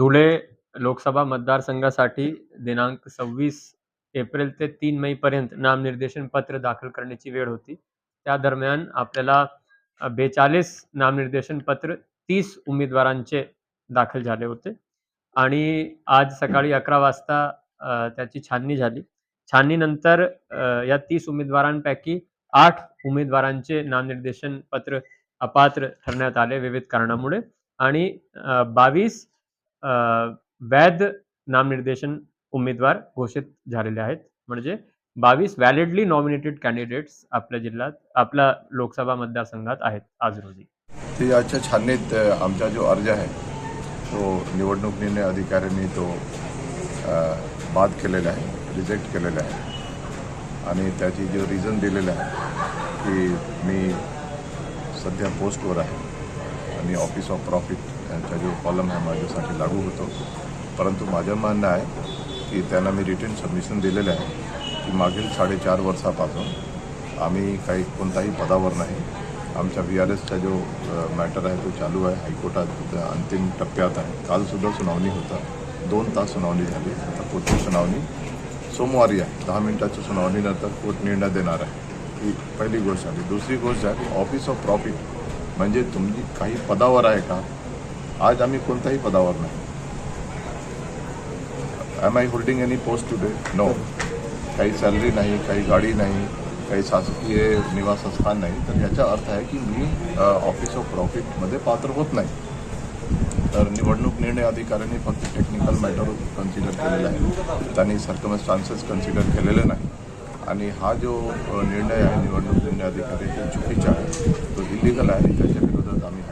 धुळे लोकसभा मतदारसंघासाठी दिनांक सव्वीस एप्रिल ते तीन मेपर्यंत नामनिर्देशन पत्र दाखल करण्याची वेळ होती. त्या दरम्यान आपल्याला बेचाळीस नामनिर्देशन पत्र तीस उमेदवारांचे दाखल झाले होते. आणि आज सकाळी अकरा वाजता त्याची छाननी झाली. छाननीनंतर या तीस उमेदवारांपैकी आठ उमेदवारांचे नामनिर्देशन पत्र अपात्र ठरण्यात आले विविध कारणामुळे. आणि बावीस वैध नामनिर्देशन उमेदवार घोषित झालेले आहेत. म्हणजे बावीस व्हॅलिडली नॉमिनेटेड कॅन्डिडेट्स आपल्या जिल्ह्यात आपल्या लोकसभा मतदारसंघात आहेत आज रोजी. ते आजच्या छाननीत आमचा जो अर्ज आहे तो निवडणूक निर्णय अधिकाऱ्यांनी तो बाद केलेला आहे रिजेक्ट केलेला आहे. आणि त्याची जो रिझन दिलेलं आहे की मी सध्या पोस्टवर आहे. आणि ऑफिस ऑफ प्रॉफिट त्यांचा जो कॉलम आहे माझ्यासाठी लागू होतो. परंतु माझं म्हणणं आहे की त्यांना मी रिटर्न सबमिशन दिलेलं आहे की मागील साडेचार वर्षापासून आम्ही काही कोणताही पदावर नाही. आमच्या व्ही आर एसचा जो मॅटर आहे तो चालू आहे. हायकोर्टात अंतिम टप्प्यात आहे. कालसुद्धा सुनावणी होता. दोन तास सुनावणी झाली. आता पुढची सुनावणी सोमवारी आहे. दहा मिनिटाच्या सुनावणीनंतर कोर्ट निर्णय देणार आहे. ही पहिली गोष्ट झाली. दुसरी गोष्ट झाली ऑफिस ऑफ प्रॉफिट म्हणजे तुम्ही काही पदावर आहे का? आज आम्ही कोणत्याही पदावर नाही. Am I holding any post today no काही सॅलरी नाही काही गाडी नाही काही शासकीय निवासस्थान नाही. तर याचा अर्थ आहे की मी ऑफिस ऑफ प्रॉफिटमध्ये पात्र होत नाही. तर निवडणूक निर्णय अधिकाऱ्यांनी फक्त टेक्निकल मॅटर कन्सिडर केलेलं आहे. त्यांनी सर्कमस्टान्सेस कन्सिडर केलेले नाही. आणि हा जो निर्णय आहे निवडणूक निर्णय अधिकारी चुकीचा आहे तो इलिगल आहे त्याच्या विरोधात आम्ही